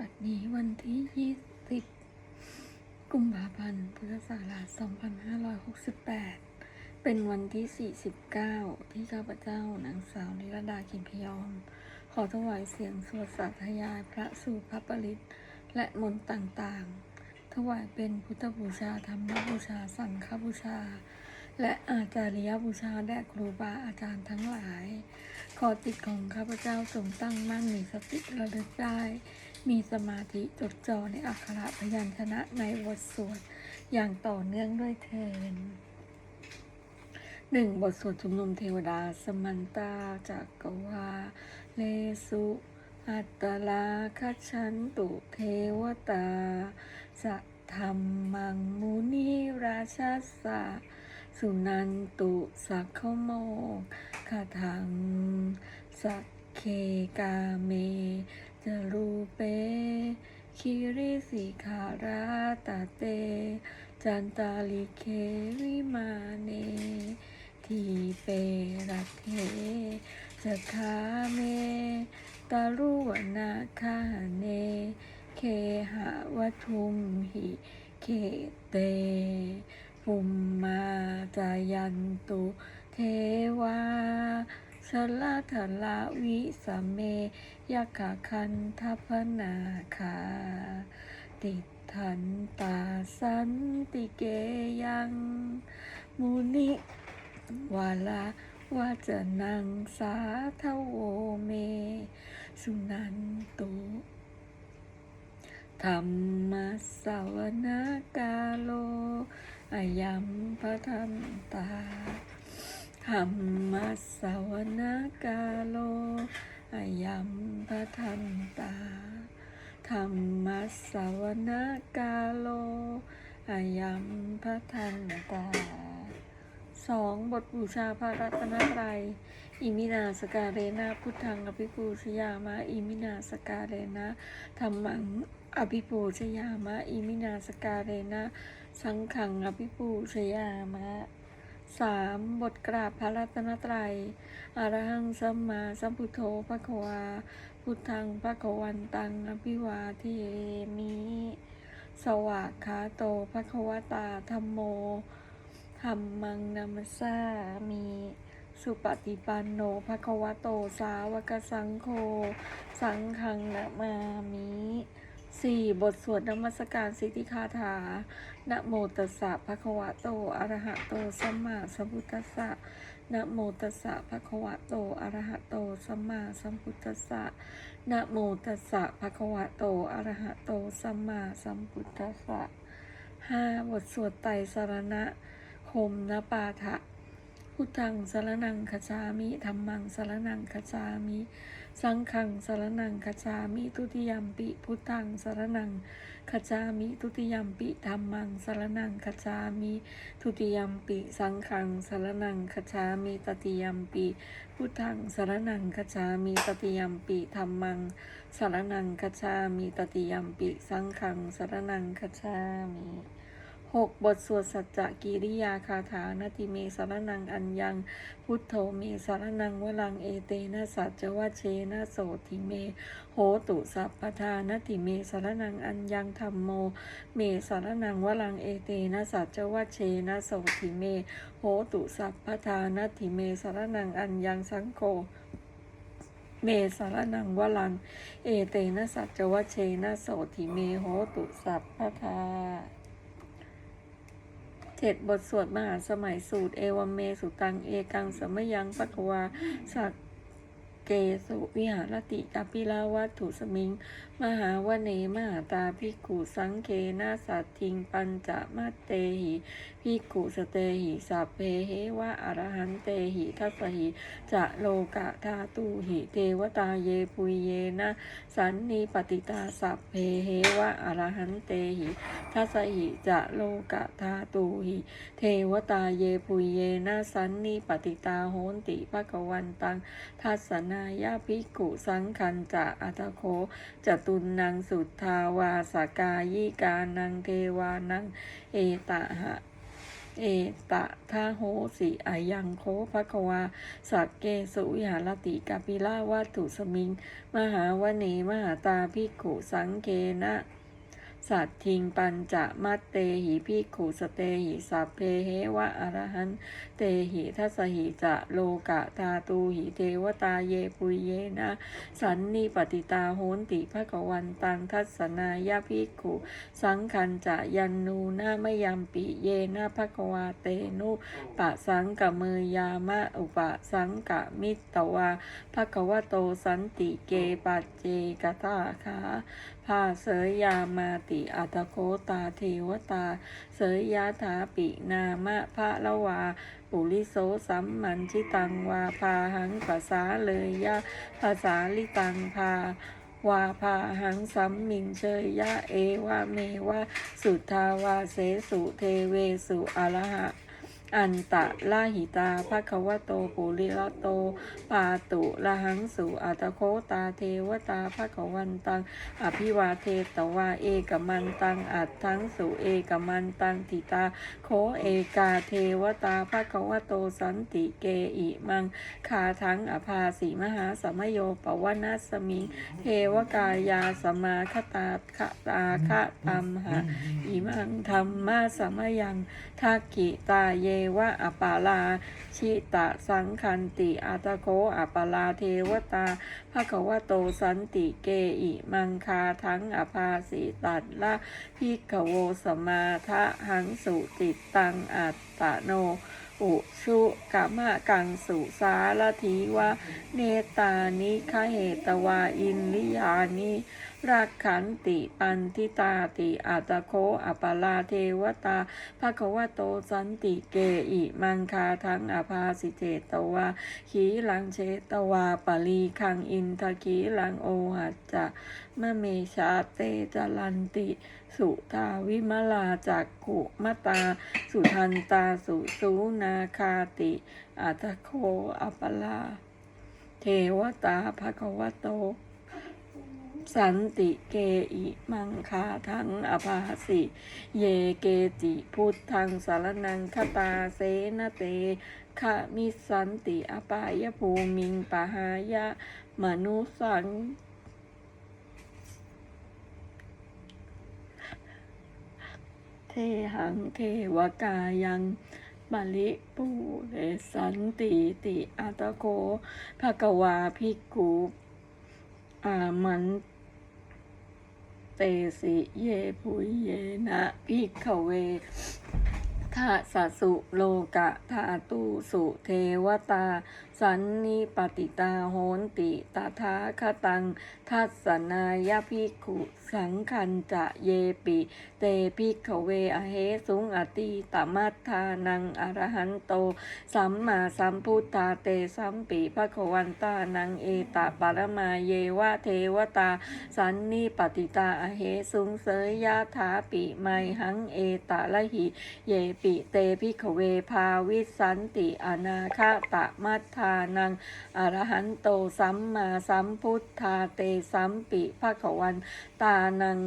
บัดนี้วันที่ 20 กุมภาพันธ์ พุทธศักราช 2568 เป็นวันที่ 49 ที่ข้าพเจ้านางสาวนิรดาคิมพยอม ขอถวายเสียงสวดสาธยายพระสูตรพระปริตและมนต์ต่างๆ ถวายเป็นพุทธบูชา ธรรมบูชา สังฆบูชา และอาจาริยบูชาแด่ครูบาอาจารย์ทั้งหลาย ขอจิตของข้าพเจ้าจงตั้งมั่นมีสติระลึกได้ มีสมาธิจดจ่อในอักขระพยัญชนะในบทสวดอย่างต่อเนื่องด้วยเทินหนึ่งบทสวดชุมนุมเทวดา สมันตาจากกวา เลสุ อัตตลาคัจฉันตุเทวตาสัทธรรมังมุนีราชาสะสุนันตุสักขโมกคาทัง สักเคกาเม จรูเป คิริสิขาราตาเต จันตาลิเควิมาเน ทีเปรัตเทจะคาเมตารุวนาคาเน เคหะวัทุมหิเคเตภูมมาจายันตุ เทวา ชลาธลาวิสเมยกขคันทัพนาคาติทันตาสันติเกยังมุนิวาลาว่าจะนังสาทโวเม สุนันตุธรรมสาวนากาโลอายัมพะทันตา ธรรมสาวนากาโลอายัมพะทันตาธรรมสาวนากาโลอายัมพะทันตาสองบทบูชาพระรัตนตรัย อิมินาสการเรนะพุทธังอภิปูชยามะ อิมินาสการเรนะธรรมังอภิปูชยามะ อิมินาสการเรนะ สังขังอภิปูชยามะ สามบทกราบพระรัตนตรัย อรหังสัมมาสัมพุทโธภะควา พุทธังภะควันตังอภิวาเทมิ สวากขาโตภะควตาธรรมโมธรรมังนามสามี สุปฏิปันโนภะควโตสาวกสังโฆ สังฆังนะมามิ สี่บทสวดนมัสการสิทธิคาถา นะโมตัสสะภะคะวะโต อะระหะโต สัมมาสัมพุทธัสสะ นะโมตัสสะภะคะวะโต อะระหะโต สัมมาสัมพุทธัสสะ นะโมตัสสะภะคะวะโต อะระหะโต สัมมาสัมพุทธัสสะห้าบทสวดไตรสรณะคมนปาทะพุทธังสารนังคจามิธรรมังสารนังคจามิ สังฆังสารนังคจามิทุติยมปิพุทธังสารนังคจามิทุติยมปิธรรมังสารนังคจามิทุติยมปิสังฆังสารนังคจามิตติยมปิพุทธังสารนังคจามิตติยมปิธรรมังสารนังคจามิตติยมปิสังฆังสารนังคจามิ หกบทสวดสัจจกิริยาคาถานติเมสารนังอัญญัง พุทโธเมสารนังวลังเอเตนะสัจจวัเชนะโสทิเม โหตุสัพพทานติเมสารนังอัญญังธรรมโม เมสารนังวลังเอเตนะสัจจวัเชนะโสทิเม โหตุสัพพทานติเมสารนังอัญญังสังโฆเมสารนังวลัง เอเตนะสัจจวัชเชนะโสทิเมโหตุสัพพทา ดบทสวดมหาสมัยสูตร เอวัมเมสุตัง เอกังสมยังปะกวาสักเกสุวิหารติอภิลาวัตถุสมิง มหาวเนมหาตาภิกุสังเคนาสัตทิง ปัญจมาเตหิ ภิกขุสเตหิสัพเพเหวะอรหันเตหิทัสหิจะโลกะธาตุหิเทวตาเยปุยเยนะสันนิปติตาสัพเพเหวะอรหันเตหิทัสหิจะโลกะธาตุหิเทวตาเยปุยเยนะสันนิปติตาโหนติภะกวันตังทัศนายาภิกขุสังคันจะอัตโคจตุนนังสุทธาวาสกายิกานังเทวานังเอตะหะ เอตะทาโหสิอายังโคภควาสักเกสุวิหารติกาปิลาวัตถุสมิง มหาวเนมหาตาภิกขุสังเคนะ สัตทิงปัญจะมัตเตหิภิขุสเตหิสัพเพเหวะอรหันเตหิทัสหิจะโลกะทาตูหิเทวตาเยปุยเยนะสันนิปติตาโหนติภะกวันตังทัศนายาภิขุ สังคันจะยันนูนามยัมปิเยนะภะกวาเตนุปะสังกะเมยามะอุปะสังกะมิตตวาภะกวะโตสันติเกปัจเจกตาคา ภาเสยยามาติอัตโคตาเทวตา เสยยาถาปินามะพระละวา ปุริโสสัมมันชิตังวาพาหังภาษาเลยยะภาษาลิตังพาวาพาหังสัมมิงเชยยะเอวะเมวะสุทาวาเสสุเทเวสุอรหะ อันตะลาหิตาภะคะวะโตปุริละโต ปาตุละหังสุอัตโคตาเทวตาภะคะวันตัง อภิวาเทตวาเอกมันตัง อัดทั้งสุเอกมันตังทิตา โคเอกาเทวตาภะคะวะโตสันติเกอิมัง คาทั้งอภาสีมหาสมโยปวนาสมิง เทวกายาสมาคตาคตาคะตัมหะอิมังธรรมาสมยังทักกิตาเยวะอปาลา ชิตะสังคันติอาตโคอปาลาเทวตาภะคะวะโตสันติเกอิมังคาทั้งอภาสีตัดละพิกโวสมาทะหังสุติตังอัตตโนอุชุกามะกังสุสาลทีวะเนตานิคเหตวาอินลิยานิ รักขันติปันทิตาติอัตโคอปาลาเทวตาภะคะวะโตสันติเกอิมังคาทังอภาสิเจตวาขีลังเชตวาปลีคังอินทขีลังโอหัจจะมะเมชาเตจลันติ สุทาวิมลาจักขุมตา สุทันตาสุสูนาคาติอัตโคอปลา เทวตาภะคะวะโต สันติเกอิมังคาทังอภาสิ เยเกจิพุทธังสารนังคตาเสนเตขะมิสันติอปายภูมิงปะหายะ มนุสังเทหังเทวกายังบาลิปูเรสันติติอัตโกภะกวาภิกขุอามัน เตสิเยปุยเยนะพิกขเวทาสสุโลกะธาตุสุเทวตาสันนิปติตาโหนติตถาคตังทัศนายภิกขุสังคันจะเยปิ เตภิกขเวอเหสุงอติตมัทธานังอรหันโต สัมมาสัมพุทธาเตสัมปิภควันตานังเอตปารมาเยวะเทวตา สันนิปติตาอเหสุงเสยยะถาปิไมหังเอตะละหิ เยปิเตภิกขเวภาวิสันติอนาคาตมัทธาานังอรหันโตสัมมาสัมพุทธาเตสัมปิภควันตานัง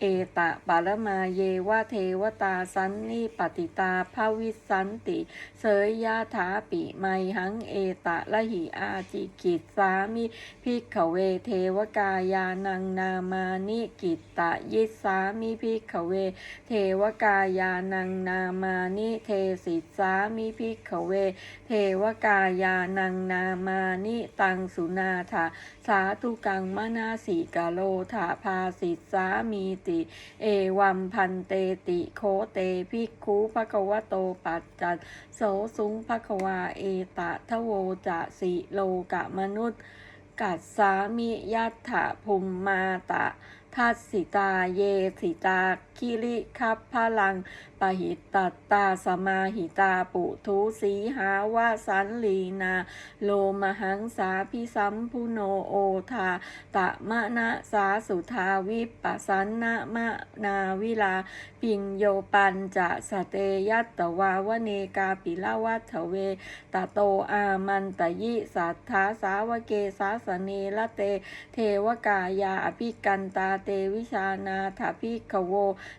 เอตะปารมาเยวะเทวตาสันนิปติตาภาวิสันติ เสยยะถาปิไมหังเอตะละหิอาจิกิจสามิพิกขเวเทวกายานังนามานิกิตตะยิสามิพิกขเว เทวกายานังนามานิเทสิสามิพิกขเว เทวกายานังนามานิตังสุนาถาสาธุกังมนาสีกาโลถาภาสิสามีตเอวัมพันเตติโคเตภิกขุภะควะโตปัจจันโสสุงภะควาเอตะทะโวจะสิโลกะมนุษย์กัสสามิยัตถะภุมมาตะทัสสิตาเยสิตาคิริคัพพลัง ปหิตตตาสมาหิตาปุทุสีหาวาสันลีนา โลมหังสาพิสัมพุโนโอทาตะมะนะสาสุทาวิปปสันนะมะนาวิลา ปิญโยปัญจะสเตยัตตวาวเนกาปิลาวัฏเวตโตอามันตยิสัทธาสาวเกสาสเนละเต เทวกายาอภิกันตาเตวิชานาถาพิกโว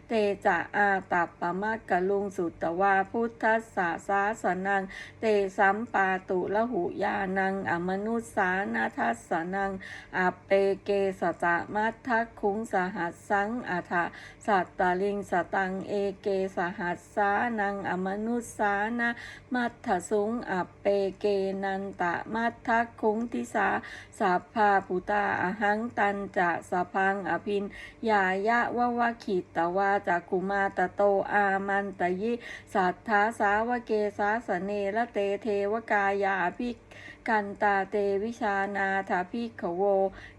เตจะอาตัปปะมะกะลุงสุตตวาพุทธัสสะสาสนัง เตสัมปาตุละหุยานัง อมนุสสานาทัสสนังอปเปเกสจะมัททักคุงสหัสสังอัฏสัตตลิงสตังเอเกสหัสสานัง อมนุสสานามัทธสุงอปเปเกนันตะมัททักคุงทิสาสัพพาปุตาอหังตันจะสพังอภินยายะวะวะขิตตวาจักุมาตโตอามมันตยิสัทธาสาวเกสาสเนละเตเทวกายาภิกันตาเตวิชานาถาภิกขโว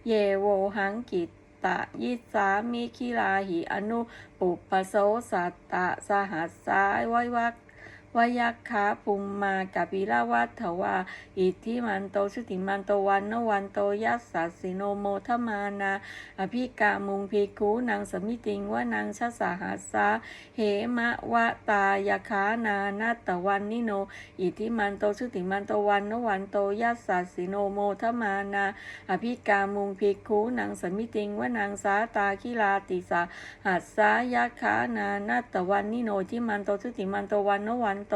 เยโวหังกิตตะยิสามิคิลาหิอนุ ปุปโสสัตตะสหัสสายไววัก วยักขาภูมมากัปิลาวัฏวา อิทธิมันโตชุติมันโตวันนวันโตยัสสะสิโนโมทมานา อภิกามุงพีคูนางสมิติงว่านางชะสาหัสาเหมะวะตายาคานานาตวันนิโน อิทธิมันโตชุติมันโตวันนวันโตยัสสะสิโนโมทมานา อภิกามุงพีคูนางสมิติงว่านางสาตาคิลาติสาหัสสายาคานานาตวันนิโนทธิมันโตชุติมันโตวันนวันโต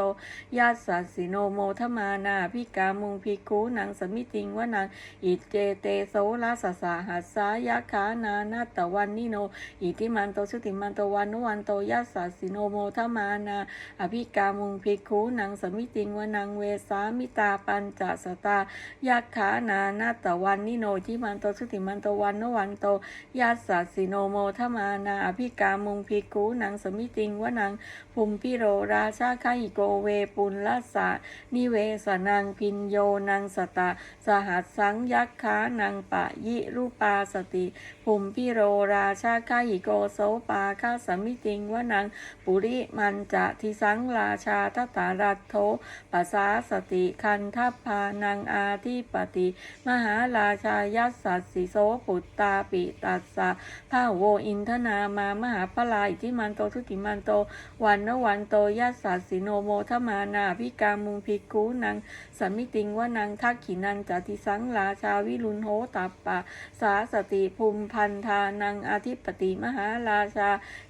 ยัสสะสิโนโมทมานาอภิกามุงพีคูนางสมิติงวานางอิเจเตโสลาสสาหัสสายาคานานาตวันนิโน อิติมันโตชุติมันโตวันนุวันโตยัสสะสิโนโมทมานาอภิกามุงภิกขุนางสมิติงวนังเวสามิตาปัญจสตายาขานานาตวันนิโนอิมันโตชุติมันโตวันนุวันโตยัสสะสิโนโมทมานาอภิกามุงภิกขุนางสมิติงวนังภุมพิโรราชาคาหิโกเวปุลลัสะ นิเวสนังพินโยนังสตาสหัสสังยักขานังปะยิรูปาสติภุมพิโรราชาคาหิโกโสปาคาสมิติงวนัง ปุริมันจะทิสังราชาทตารัตโทปัสสาสติคันทัพพานังอาทิปติ มหาราชายัสสัสสิโสปุตตาปิตัสสะพาโวอินทนามามหาพลาอิทิมันโตทุติมันโตวันนวันโตยัสสัสสิโนโมทมานาพิกามุงพิกูนังสัมมิติงว่านางทักขินันจติสังราชาวิรุณโหตับปะ สาสติภูมิพันธานังอาทิปติมหาราชา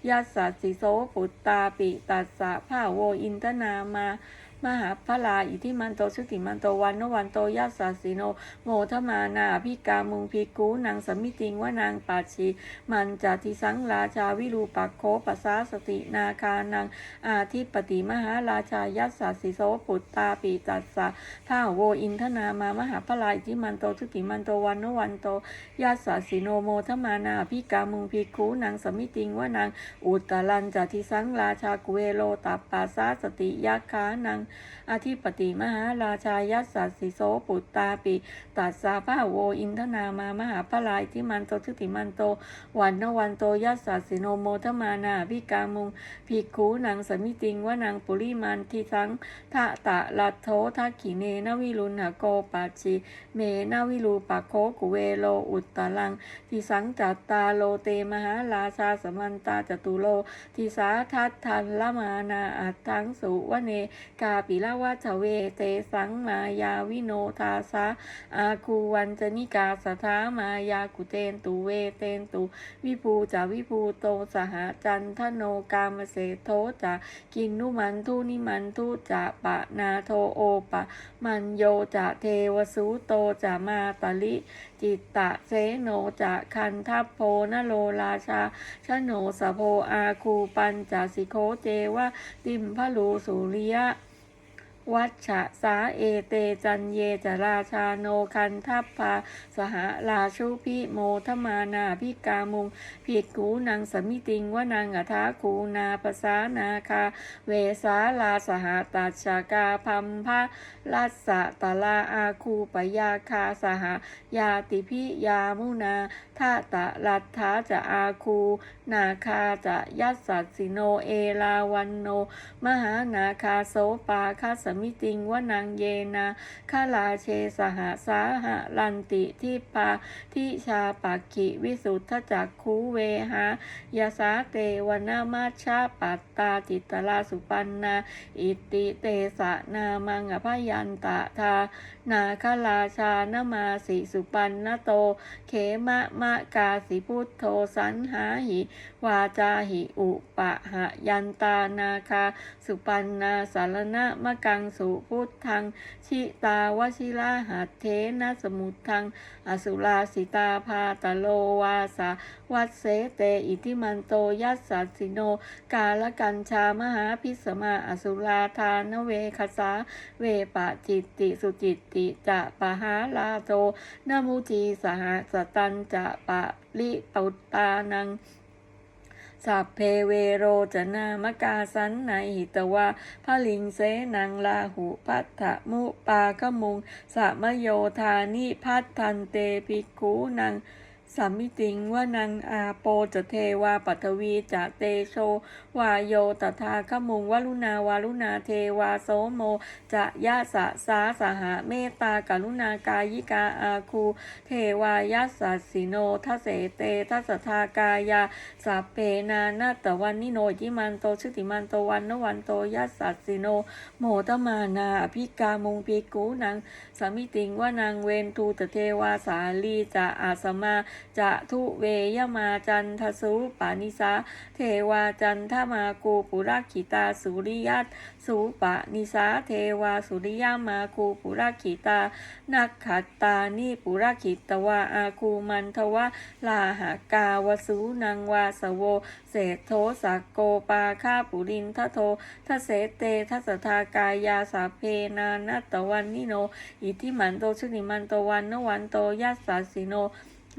ยัสสะสิโสปุตตาปิตัสสะภาโวอินทนามา มหาพลาอิทิมันโตชุติมันโตวันโนวันโตยัสสะสิโน โมทมานาพิกามุงพิกูนางสมิติงว่านางปัจฉิมันจติสังราชาวิรูปักโคปัสสาสตินาคานังอาทิปติมหาราชายัสสะสิโสปุตตาปิตัสสะท้าโวอินทนามามหาพลายที่มันโตทุติมันโตวันโนวันโตยัสสะสิโนโมทมานาพิกามุงพิคูนางสมิติงว่านางอุตตลันจติสังราชากุเวโลตัปปาสาสติยักขานังอาทิปติมหาราชายัสสะสิโสปุตตาปิตัสสะพาโวอินทนามามหาพลายที่มันโตทุติมันโตวันนวันโตยัสสะสิโนโมทมานาพิกามุงภิกขุนางสมิติงว่านางปุริมันทิสังทะตะลัทโททักขิเนนวิรุณหโกปัจจิเมนวิรูปะโคกุเวโลอุตตลังทิสังจัตตาโลเตมหาราชาสมันตาจตุโลทิสาทัตทันละมานาอัตถังสุวเนกาปิละวัชเวเตสังมายาวิโนทาสาอาคูวันจนิกาสทามายากุเตนตุเวเตนตุ วิภูจาวิภูโตสหจันทโนกามเสโทจะกินนุมันทุนิมันทุจะปะนาโทโอปะ มันโยจะเทวสุโตจะมาตลิจิตตะเสโนจะคันทัพโพนโลราชาชโนสโพอาคูปัญจสิโคเจวะติมพะลูสุริยะ วัชชะสาเอเตจันเยจราชาโนคันทัพพาสหราชุพิโมทมานาพิกามุงผิดกูนางสมิติงว่านางอัฐาคูนาปสานาคา เวสาลาสหตัชชากาพัมพะลัสสะตะลาอาคูปยาคาสหายาติพิยามุนาทาตะลัทธาจะอาคู นาคาจะยัสสัสิโนเอลาวันโน มหานาคาโสปาคาสมิติงวนังเยนาคาลาเชสหสาหะลันติทิปาทิชาปักขิวิสุทธจักคูเวหายาสาเตวนามาชาปัตตาจิตตลาสุปันนา อิติเตสะนามังอภยันตะทา นาคราชานมาสิสุปันนโต เขมะมะกาสิพุทโธสันหาหิ วาจาหิอุปะหะยันตานาคา สุปันนาสารณะมะกังสุพุทธัง ชิตาวชิลาหัตเทนะสมุทัง อสุราสิตาพาตโลวาสาวัดเสเตอิทิมันโตยัสสัสิโน กาลกัญชามหาพิสมาอสุราทานเวคสาเวปะจิตติสุจิตติจะปะหาลาโจนมุจีสหสตันจะปะลิปุตตานังสัพเพเวโรจนามกาสันในหิตวาพลิงเสนังลาหุพัทธมุปาขมุงสะมโยธานิพัทธันเตภิกขุนัง สัมมิติงวนังอาโปจะเทวาปัทวีจะเตโชวาโยตถาคมุงวลุณาวาลุณาเทวาโสโมจะยะสะสาสหะเมตตากรุณากายิกาอาคูเทวายัสสสสิโนทเสเตทัสทากายาสัพเพนานาตวันนิโนยิมันโตชุติมันโตวันนวันโตยัสสสสิโนโมตมานาอภิกามุงปีกูนังสามิติงว่านางเวนทูตเทวาสาลีจะอาสมาจะทุเวยมาจันทสุปานิสาเทวาจันทมากูปุรักขิตาสุริยัตสุปะนิสาเทวาสุริยามาคูปุรักขิตา นักขัตตานิปุรักขิตวาอาคูมันทวะลาหากาวสูนังวาสโว เศโทสักโกปาคาปุรินทโททเสเตทัสทากายาสาเพนานัตวันนิโน อิทิมันโตชุติมันโตวันนวันโตยัสสาสิโน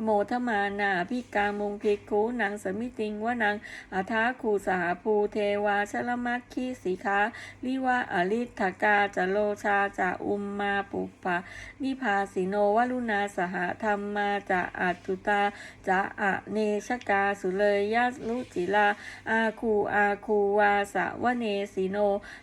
โมทมานาพิกามุงพิกขุนางสมิติงวนังอาทาคูสหภูเทวาชลมัคคีสีขาลิวะอลิทธกาจะโลชาจะอุมมาปุปปะนิพาสิโนวลุณาสหธรรมมาจะอัตุตาจะอะเนชกาสุเลยยะลุจิลาอาคูอาคูวาสะวะเนสิโน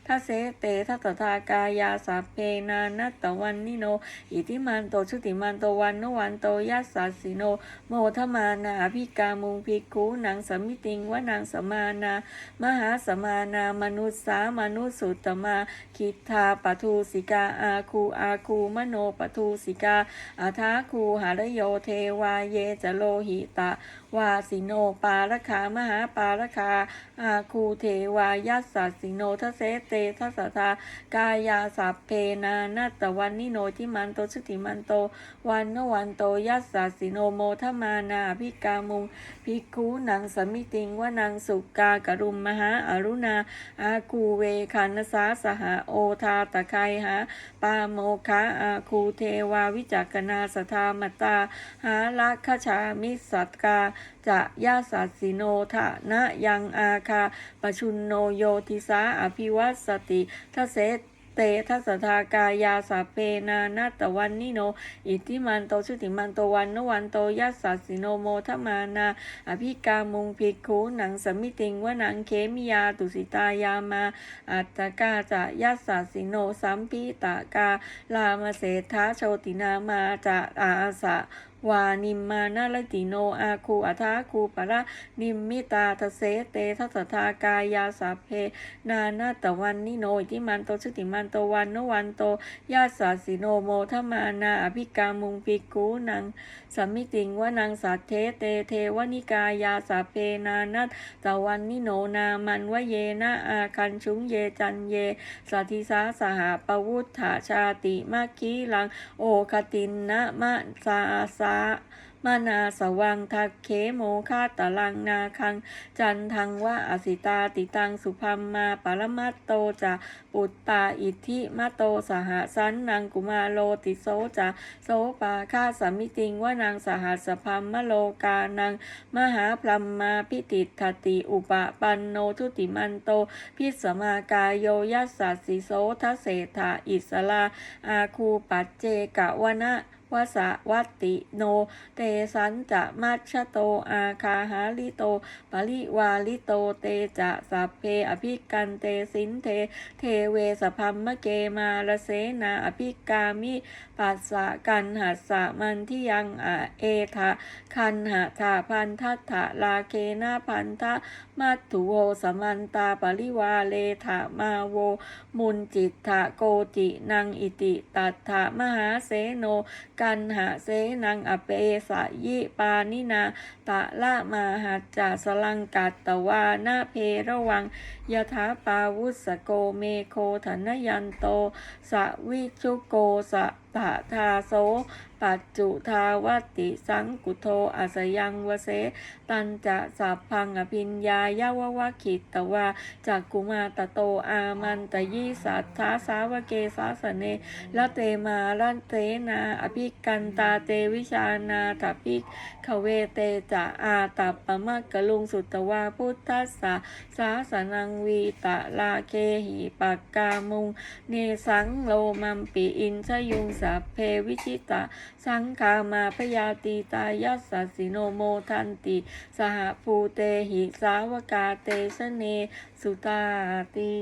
ทัเสเตทัตตทากายาสัพเพนานัตตวันนิโน อิทิมันโตชุติมันโตวันนวันโตยัสสสสิโนโมทมานาพิกามุงพิกขุนางสมิติงวะนางสมานามหาสมานามนุษสามนุสสุตตมาคิทาปทูสิกาอาคูอาคูมโนปทูสิกาอาทาคูหารโยเทวาเยจโลหิตะ วาสิโนปาระคามหาปาระคาอาคูเทวายัสสสสิโนทเสเตทัสทากายาสัพเพนานาตวันนิโนทิมันโตชุติมันโต วันนวันโตยัสสสสิโนโมทมานาพิกามุงพิกขุนังสมิติงวนังสุกากรุมมหาอรุณาอาคูเวคันสาสหโอทาตะไคหาปาโมคะอาคูเทวาวิจักนาสทามตา หาลัคชามิสัตกาจะยาสัสสิโนทะนะยังอาคาปชุนโนโยติสาอภิวัสสติทเสเตทัสทากายาสัพเพนานาตวันนิโน อิทิมันโตชุติมันโตวันนวันโตยัสสัสสิโนโมทมานา อภิกามุงภิกขุหนังสมิติงวนังเคมิยาตุสิตายามา อัตตกาจะยัสสัสสิโนสัมพิตากาลามเสทาโชตินามาจะอาสะ วานิมมานาลติโนอาคูอัทาคูปะระนิมมิตาทเสเตทัสทากายาสัพเพ นานาตวันนิโนอิทิมันโตชุติมันโตวันโนวันโตยาสาสิโนโมทมานาอภิกามุงปิกูนังสัมมิติงวนังสัตเทเตเทวนิกายาสัพเพนานาตวันนิโนนามันวะเยนะอาคันชุงเยจันเยสัทธิสาสหปวุฒาชาติมาคีลังโอคตินนะมะสาสามานาสวังทักเคโมคาตะลังนาคัง จันทังวะอสิตาติตังสุพัมมาปรมัตโตจะปุตตาอิทธิมะโตสหสันนังกุมาโลติโสจะโสปาคาสามิติงวานางสหัสพัมมโลกานังมหาพรมมาพิติทติอุปปันโนทุติมันโต พิสมากายโยยัสสิโสทเศธาอิสลาอาคูปัจเจกะวนะ วสวัตติโน เตสันจะมัชโตอาคาหาลิโตปริวาลิโตเตจะสัพเพอภิกันเตสินเท เทเวสพัมมะเกมาลเสนาอภิกามิปัสสะกันหัสสะมันที่ยังอะเอทะคันหะทาพันทัตถะลาเคนาพันทะมัตถุโวสมันตาปริวาเลถะมาโว มุนจิตถะโกจินังอิติตัตถะมหาเสโนกันหะเสนังอเปสะยิปานินาตะละมาหัจจาสลังกัตตวานาเพระวังยถาปาวุสโกเมโคธนยันโตสวิชุโกสะ ปะทาโสปัจจุทาวติสังกุโทอาสยังวเส ตันจะสัพพังอภิญญายาววะขิตตวาจากกุมาตโตอามันตยิสัทธาสาวเกสาสเนละเตมาลันเตนาอภิกันตาเตวิชานาถภิกขเวเตจะอาตัปปมะกะลุงสุตตวาพุทธัสสะสาสนังวีตะลาเคหิปักกามุงเนสังโลมัมปิอินชยุงสัพเพวิชิตะสังคามาพยาตีตายัสสสสิโนโมทันติ สหภูเตหิสาวกาเตสเนสุตาติ